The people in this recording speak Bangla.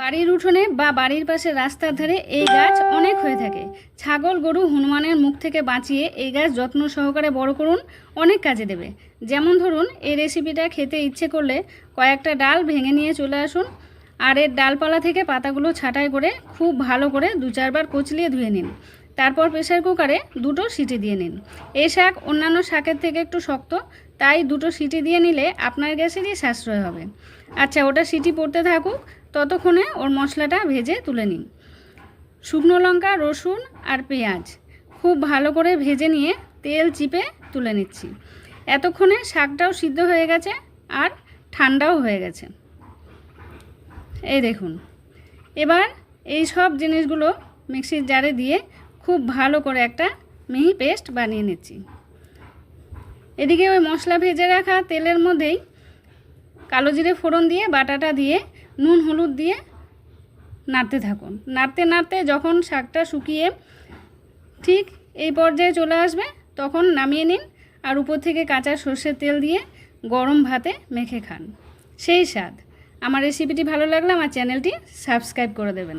বাড়ির উঠোনে বা বাড়ির পাশে রাস্তার ধারে এই গাছ অনেক হয়ে থাকে। ছাগল, গরু হনুমানের মুখ থেকে বাঁচিয়ে এই গাছ যত্ন সহকারে বড় করুন, অনেক কাজে দেবে। যেমন ধরুন, এই রেসিপিটা খেতে ইচ্ছে করলে কয়েকটা ডাল ভেঙে নিয়ে চলে আসুন আর এর ডালপালা থেকে পাতাগুলো ছাঁটাই করে খুব ভালো করে দু চারবার কচলিয়ে ধুয়ে নিন। তারপর প্রেসার কুকারে দুটো সিটি দিয়ে নিন। এই শাক অন্যান্য শাকের থেকে একটু শক্ত, তাই দুটো সিটি দিয়ে নিলে আপনার গ্যাসেরই সাশ্রয় হবে। আচ্ছা ওটা সিটি পড়তে থাকুক। ততক্ষণে ওর মশলাটা ভেজে তুলে নিন শুকনো লঙ্কা, রসুন আর পেঁয়াজ খুব ভালো করে ভেজে নিয়ে তেল চিপে তুলে নিচ্ছি। এতক্ষণে শাকটাও সিদ্ধ হয়ে গেছে আর ঠান্ডাও হয়ে গেছে। এই দেখুন, এবার এই সব জিনিসগুলো মিক্সির জারে দিয়ে খুব ভালো করে একটা মিহি পেস্ট বানিয়ে নিচ্ছি। এদিকে ওই মশলা ভেজে রাখা তেলের মধ্যেই কালো জিরে ফোড়ন দিয়ে, বাটাটা দিয়ে নুন, হলুদ দিয়ে নাড়তে থাকুন। নাড়তে নাড়তে যখন শাকটা শুকিয়ে ঠিক এই পর্যায়ে চলে আসবে, তখন নামিয়ে নিন আর উপর থেকে কাঁচা সর্ষের তেল দিয়ে গরম ভাতে মেখে খান। সেই স্বাদ। আমার রেসিপিটি ভালো লাগলে আমার চ্যানেলটি সাবস্ক্রাইব করে দেবেন।